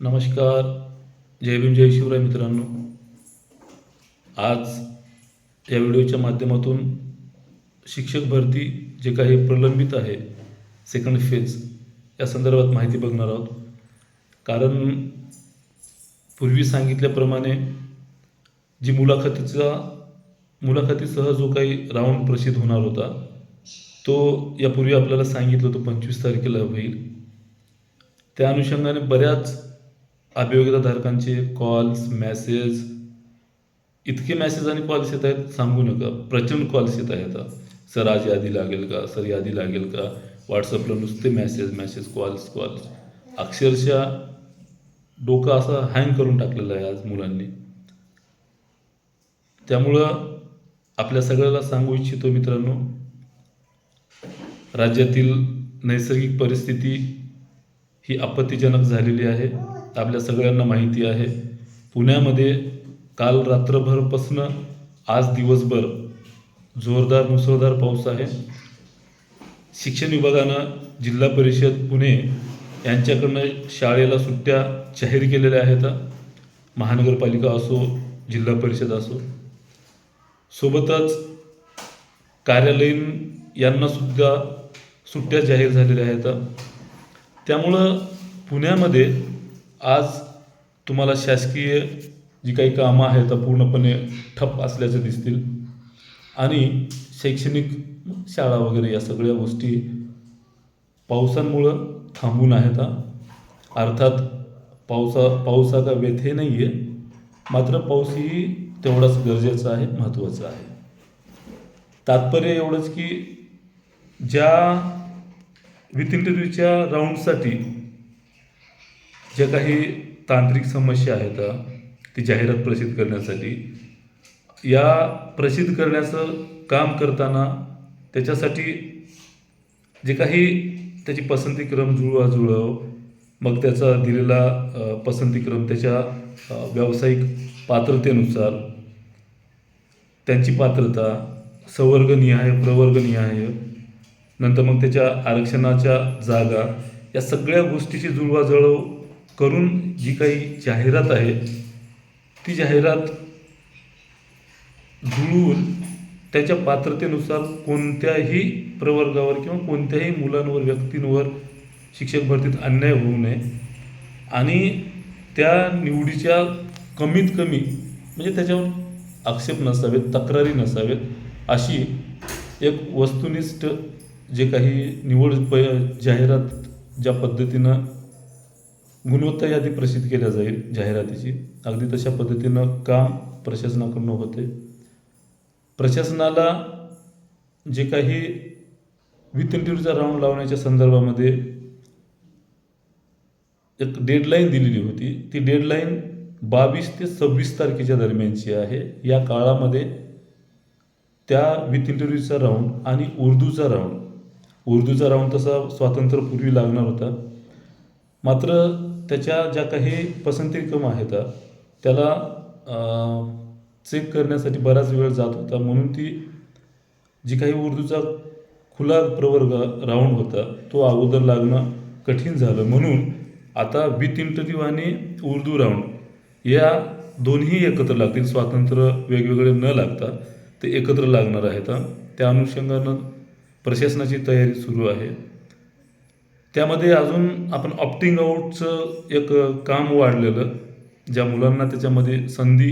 नमस्कार. जय भीम जय शिवराय मित्रांनो. आज या व्हिडिओच्या माध्यमातून शिक्षक भरती जे काही प्रलंबित आहे सेकंड फेज या संदर्भात माहिती बघणार आहोत. कारण पूर्वी सांगितल्याप्रमाणे जी मुलाखतीचा मुलाखतीसह जो काही राऊंड प्रसिद्ध होणार होता तो यापूर्वी आपल्याला सांगितलं होतं पंचवीस तारखेला होईल. त्या अनुषंगाने बऱ्याच अभियोगिताधारकांचे कॉल्स मॅसेज इतके मॅसेज आणि कॉल्स येत आहेत सांगू नका. प्रचंड कॉल्स येत आहेत. सर आज यादी लागेल का? सर यादी लागेल का? व्हॉट्सअपला नुसते मॅसेज मॅसेज कॉल्स कॉल्स अक्षरशः डोकं असं हँग करून टाकलेलं आहे आज मुलांनी. त्यामुळं आपल्या सगळ्याला सांगू इच्छितो मित्रांनो राज्यातील नैसर्गिक परिस्थिती ही आपत्तिजनक झालेली आहे. आपल्या सगळ्यांना माहिती आहे पुण्यामध्ये काल रात्रभरपासनं आज दिवसभर जोरदार मुसळधार पाऊस आहे. शिक्षण विभागानं जिल्हा परिषद पुणे यांच्याकडनं शाळेला सुट्ट्या जाहीर केलेल्या आहेत. महानगरपालिका असो जिल्हा परिषद असो. सोबतच कार्यालयीन यांनासुद्धा सुट्ट्या जाहीर झालेल्या आहेत. त्यामुळं पुण्यामध्ये आज तुम्हाला शासकीय जी काही कामं आहेत पूर्णपणे ठप्प असल्याचं दिसतील. आणि शैक्षणिक शाळा वगैरे या सगळ्या गोष्टी पावसांमुळं थांबून आहेत अर्थात पावसा पाऊस का व्यथे नाही आहे मात्र पाऊसही तेवढाच गरजेचा आहे महत्त्वाचा आहे. तात्पर्य एवढंच की ज्या विथ इंटरव्ह्यूच्या राऊंडसाठी ज्या काही तांत्रिक समस्या आहेत ती जाहिरात प्रसिद्ध करण्यासाठी या प्रसिद्ध करण्याचं काम करताना त्याच्यासाठी जे काही त्याची पसंतीक्रम जुळवाजुळव मग त्याचा दिलेला पसंतीक्रम त्याच्या व्यावसायिक पात्रतेनुसार त्यांची पात्रता संवर्गनिहाय प्रवर्गनिहाय नंतर मग त्याच्या आरक्षणाच्या जागा या सगळ्या गोष्टीची जुळवाजुळव करून जी काही जाहिरात आहे ती जाहिरात जुळवून त्याच्या पात्रतेनुसार कोणत्याही प्रवर्गावर किंवा कोणत्याही मुलांवर व्यक्तींवर शिक्षक भरतीत अन्याय होऊ नये. आणि त्या निवडीच्या कमीत कमी म्हणजे त्याच्यावर आक्षेप नसावेत तक्रारी नसावेत अशी एक वस्तुनिष्ठ जे काही निवड प जाहिरात ज्या पद्धतीनं गुणवत्ता यादी प्रसिद्ध केल्या जाईल जाहिरातीची. अगदी तशा पद्धतीनं काम प्रशासनाकडून होते प्रशासनाला जे काही विथ राऊंड लावण्याच्या संदर्भामध्ये एक डेडलाईन दिलेली होती. ती डेडलाईन बावीस ते सव्वीस तारखेच्या दरम्यानची आहे. या काळामध्ये त्या विथ इंटरव्ह्यूचा राऊंड आणि उर्दूचा राऊंड. उर्दूचा राऊंड तसा स्वातंत्र्यपूर्वी लागणार होता. मात्र त्याच्या ज्या काही पसंतीक्रम आहेत त्याला चेक करण्यासाठी बराच वेळ जात होता. म्हणून ती जी काही उर्दूचा खुला प्रवर्ग राऊंड होता तो अगोदर लागणं कठीण झालं. म्हणून आता विथ इंटरव्ह्यू आणि उर्दू राऊंड या दोन्ही एकत्र लागतील. स्वातंत्र्य वेगवेगळे न लागता ते एकत्र लागणार आहेत. त्या अनुषंगानं प्रशासनाची तयारी सुरू आहे. त्यामध्ये अजून आपण ऑप्टिंग आऊटचं एक काम वाढलेलं ज्या मुलांना त्याच्यामध्ये संधी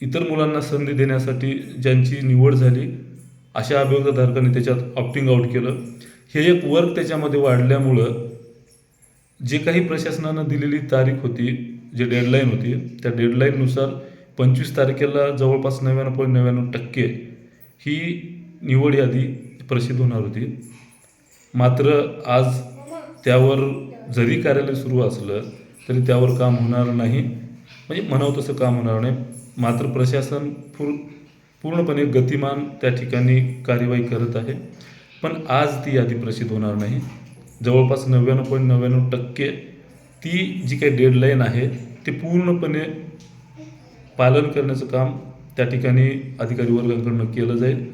इतर मुलांना संधी देण्यासाठी ज्यांची निवड झाली अशा अभियोगधारकांनी त्याच्यात ऑप्टिंग आऊट केलं. हे एक वर्क त्याच्यामध्ये वाढल्यामुळं जे काही प्रशासनानं दिलेली तारीख होती जे डेडलाईन होती त्या डेडलाईननुसार पंचवीस तारखेला जवळपास नव्याण्णव पॉईंट नव्याण्णव टक्के ही निवड यादी प्रसिद्ध होणार होती. मात्र आज त्यावर जरी कार्यालय सुरू असलं तरी त्यावर काम होणार नाही. म्हणजे म्हणावं तसं काम होणार नाही. मात्र प्रशासन पूर पूर्णपणे गतिमान त्या ठिकाणी कार्यवाही करत आहे. पण आज ती यादी प्रसिद्ध होणार नाही. जवळपास नव्याण्णव पॉईंट नव्याण्णव टक्के ती जी काही डेडलाईन आहे ते पूर्णपणे पालन करण्याचं काम त्या ठिकाणी अधिकारी वर्गांकडनं केलं जाईल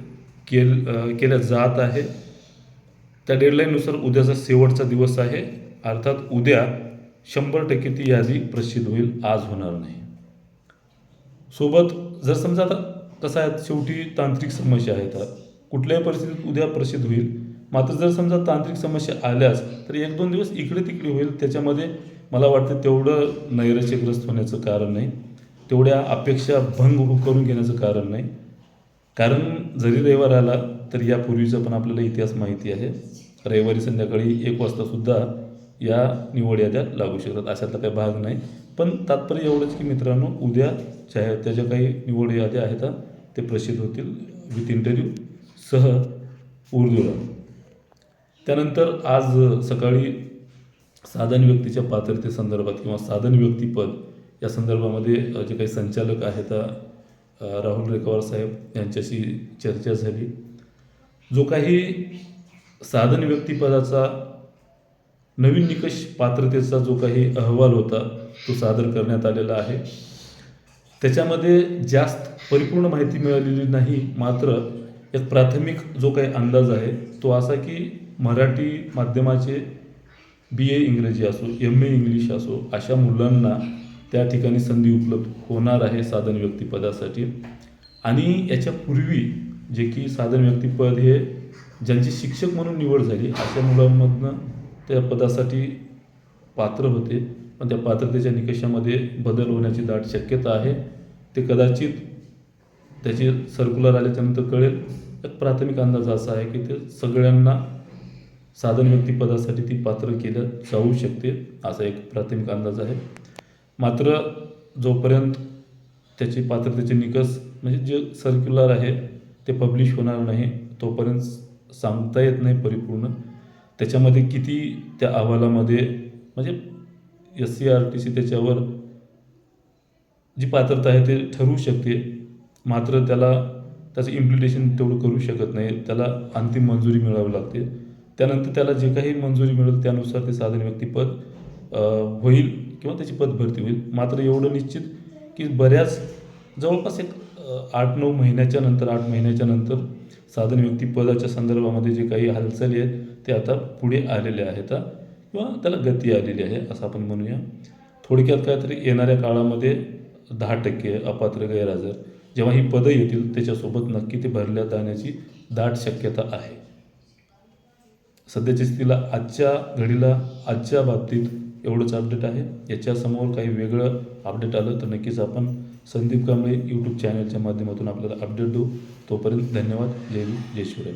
केल केल्या जात आहे. त्या डेडलाईननुसार उद्याचा शेवटचा दिवस आहे. अर्थात उद्या शंभर टक्के ती यादी प्रसिद्ध होईल. आज होणार नाही. सोबत जर समजा आता कसं आहे शेवटी तांत्रिक समस्या आहेत. कुठल्याही परिस्थितीत उद्या प्रसिद्ध होईल. मात्र जर समजा तांत्रिक समस्या आल्यास तर एक दोन दिवस इकडे तिकडे होईल. त्याच्यामध्ये मला वाटतं तेवढं नैराश्यग्रस्त होण्याचं कारण नाही. तेवढ्या अपेक्षा भंग करून घेण्याचं कारण नाही. कारण जरी रविवार आला तर यापूर्वीचा पण आपल्याला इतिहास माहिती आहे. रविवारी संध्याकाळी एक वाजतासुद्धा या निवड याद्या लागू शकतात. अशातला काही भाग नाही. पण तात्पर्य एवढंच की मित्रांनो उद्या ज्या त्याच्या काही निवड याद्या आहेत ते प्रसिद्ध होतील विथ इंटरव्ह्यू सह उर्दूला. त्यानंतर आज सकाळी साधन व्यक्तीच्या पात्रतेसंदर्भात किंवा साधन व्यक्तिपद या संदर्भामध्ये जे काही संचालक आहेत राहुल रेखावार साहेब यांच्याशी चर्चा झाली. जो काही साधन व्यक्तिपदाचा नवीन निकष पात्रतेचा जो काही अहवाल होता तो सादर करण्यात आलेला आहे. त्याच्यामध्ये जास्त परिपूर्ण माहिती मिळालेली नाही मात्र एक प्राथमिक जो काही अंदाज आहे तो असा की मराठी माध्यमाचे बी ए इंग्रजी असो एम ए इंग्लिश असो अशा मुलांना त्या ठिकाणी संधी उपलब्ध होणार आहे साधन व्यक्तिपदासाठी. आणि याच्यापूर्वी जे की साधन व्यक्तिपद हे ज्यांची शिक्षक म्हणून निवड झाली अशा मुलांमधनं त्या पदासाठी पात्र होते. पण त्या पात्रतेच्या निकषामध्ये बदल होण्याची दाट शक्यता आहे. ते कदाचित त्याची सर्क्युलर आल्याच्यानंतर कळेल. एक प्राथमिक अंदाज असा आहे की ते सगळ्यांना साधन व्यक्तिपदासाठी ती पात्र केलं जाऊ शकते असा एक प्राथमिक अंदाज आहे. मात्र जोपर्यंत त्याची पात्रतेचे निकष म्हणजे जे सर्क्युलर आहे ते पब्लिश होणार नाही तोपर्यंत सांगता येत नाही परिपूर्ण. त्याच्यामध्ये किती त्या अहवालामध्ये म्हणजे S C R T C त्याच्यावर जी पात्रता आहे ते ठरवू शकते. मात्र त्याला त्याचं इम्प्लिटेशन तेवढं करू शकत नाही. त्याला अंतिम मंजुरी मिळावी लागते. त्यानंतर त्याला जे काही मंजुरी मिळेल त्यानुसार ते साधन व्यक्तीपद होईल किंवा त्याची पदभरती होईल. मात्र एवढं निश्चित की बऱ्याच जवळपास एक आठ नऊ महिन्याच्या नंतर आठ महिन्याच्या नंतर साधन व्यक्तिपदाच्या संदर्भामध्ये जे काही हालचाली आहेत ते आता पुढे आलेले आहेत किंवा त्याला गती आलेली आहे असं आपण म्हणूया. थोडक्यात काहीतरी येणाऱ्या काळामध्ये दहा टक्के अपात्र गैरहजर जेव्हा ही पदं येतील त्याच्यासोबत नक्की ते भरल्या जाण्याची दाट शक्यता आहे. सध्याच्या स्थितीला आजच्या घडीला आजच्या बाबतीत एवढंच अपडेट आहे. याच्यासमोर काही वेगळं अपडेट आलं तर नक्कीच आपण संदीप कांबळे यूट्यूब चॅनलच्या माध्यमातून आपल्याला अपडेट देऊ. तोपर्यंत धन्यवाद. जय जय शिवराय.